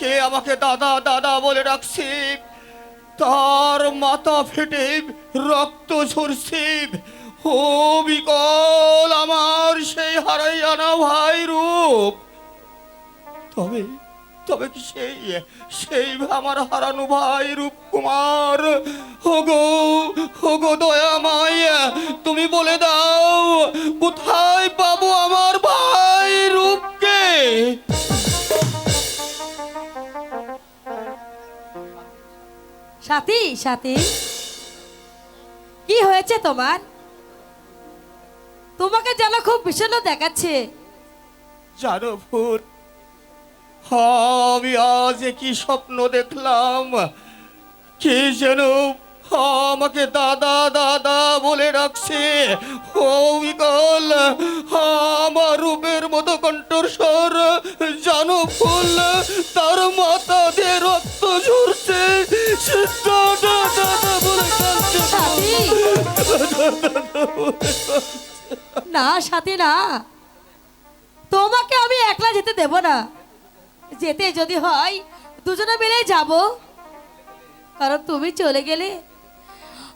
কে আমাকে দাদা দাদা বলে ডাকছে? তার মাথা ফেটে রক্ত ঝরছে। ও বিকল আমার সেই হারাইয়া না ভাই রূপ। তবে তবে কি সেই সেই আমার হারানো ভাই রূপ কুমার হোগো হোগো দয়া মাইয়া তুমি বলে দাও, কোথায় পাবো আমার ভাই? সাথী সাথী। কি হয়েছে তোমার? তোমাকে যেন খুব ভীষণ দেখাচ্ছে। জানো ভূত আমি আজ কি স্বপ্ন দেখলাম। কে যেন আমাকে দাদা দাদা বলে রাখছে। ও বিকল আমার রূপের মতো কণ্ঠস্বর, জানো ফুল, তার মাথা দিয়ে রক্ত ঝরছে। দাদা দাদা বলে। না, সাথী, না। তোমাকে আমি একলা যেতে দেব না। যেতে যদি হয়, দুজনে মিলে যাব। কারণ তুমি চলে গেলে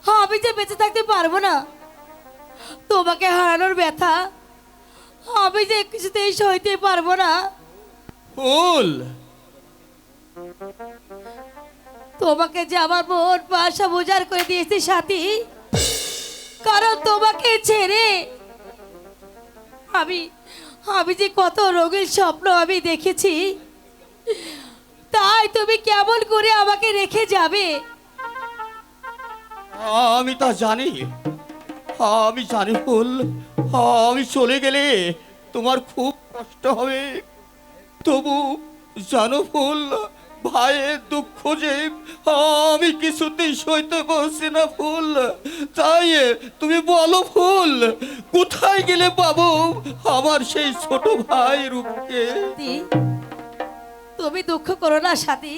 আমি যে বেঁচে থাকতে পারব না। তোমাকে হারানোর ব্যথা আমি যে কিছুতেই সইতে পারব না। ফুল! তোমাকে যে আমার মন পাশা বোঝার করে দিয়েছি সাথী কারণ তোমাকে ছেড়ে আমি আমি যে কত রোগের স্বপ্ন আমি দেখেছি তাই তুমি কেমন করে আমাকে রেখে যাবে? আমি তা জানি। আমি জানি ফুল আমি চলে গেলে তোমার খুব কষ্ট হবে। তবু জানো ফুল ভাইয়ের দুঃখ যে আমি কিছুতেই সইতে পারছি না ফুল তাই তুমি বলো ফুল কোথায় গেলে পাবো আমার সেই ছোট ভাই রূপকে? তুমি দুঃখ করো না সাথী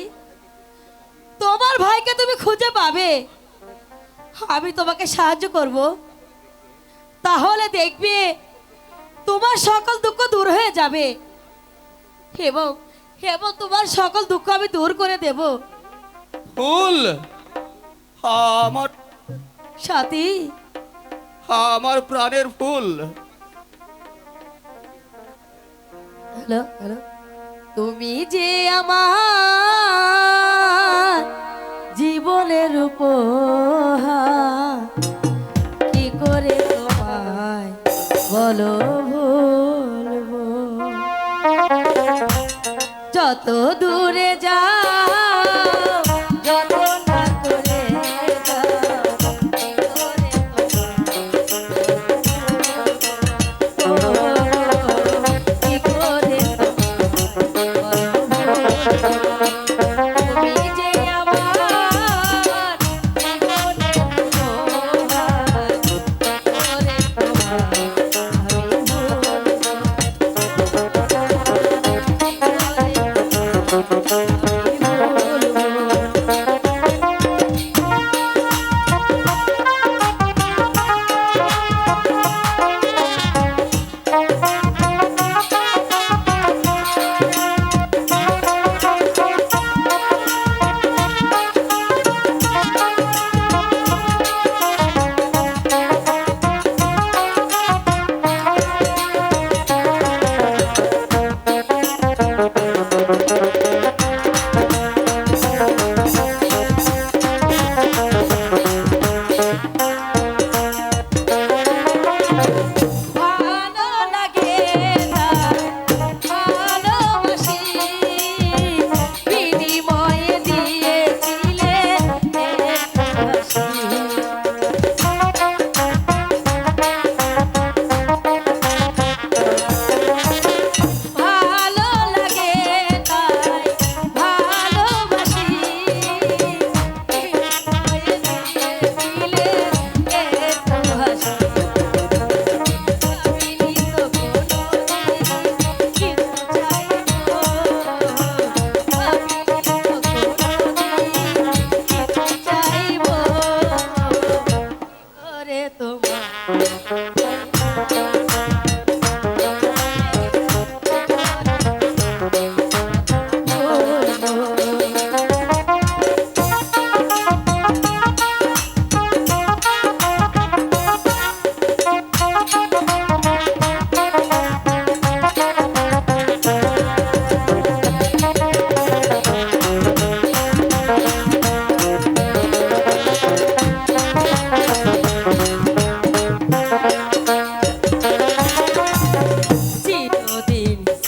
তোমার ভাইকে তুমি খুঁজে পাবে। আমি তোমাকে সাহায্য করব। তাহলে দেখবে তোমার সকল দুঃখ দূর হয়ে যাবে। এবং এবং তোমার সকল দুঃখ আমি দূর করে দেব। ফুল আমার সাথী। আমার প্রাণের ফুল। হ্যালো হ্যালো তুমি যে আমার উপহার। কি করে তোমায় বলো যত দূরে যাও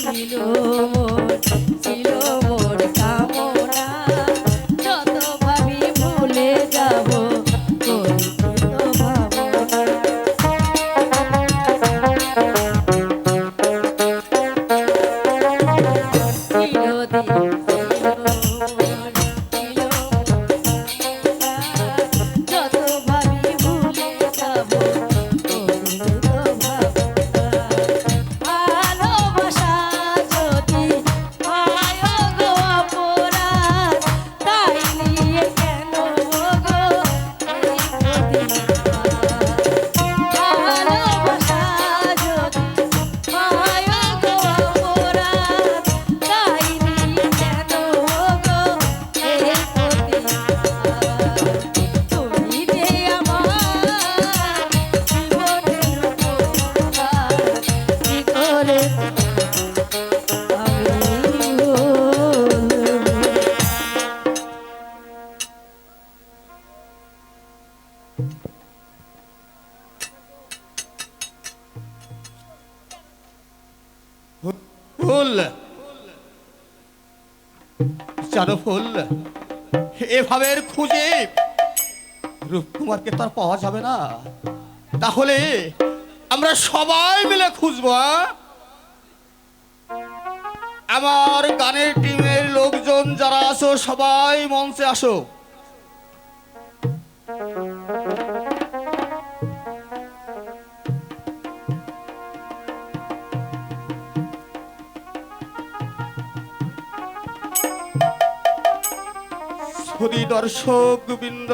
ছিল মোর ছিল মোর কামনা যত ভাবি ভুলে যাব করিতে তো ফুল। জানো ফুল। এভাবে খুঁজে রূপকুমারকে তো আর পাওয়া যাবে না। তাহলে আমরা সবাই মিলে খুঁজবো? আমার গানের টিমের লোকজন যারা আসো সবাই মঞ্চে আসো। সুদী দর্শক বৃন্দ,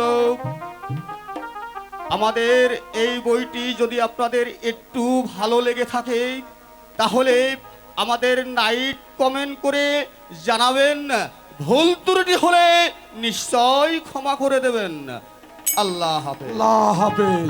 আমাদের এই বইটি যদি আপনাদের একটু ভালো লেগে থাকে, তাহলে আমাদের নাইট কমেন্ট করে জানাবেন। ভুল ত্রুটি হলে নিশ্চয় ক্ষমা করে দেবেন। আল্লাহ হাফেজ। আল্লাহ হাফেজ।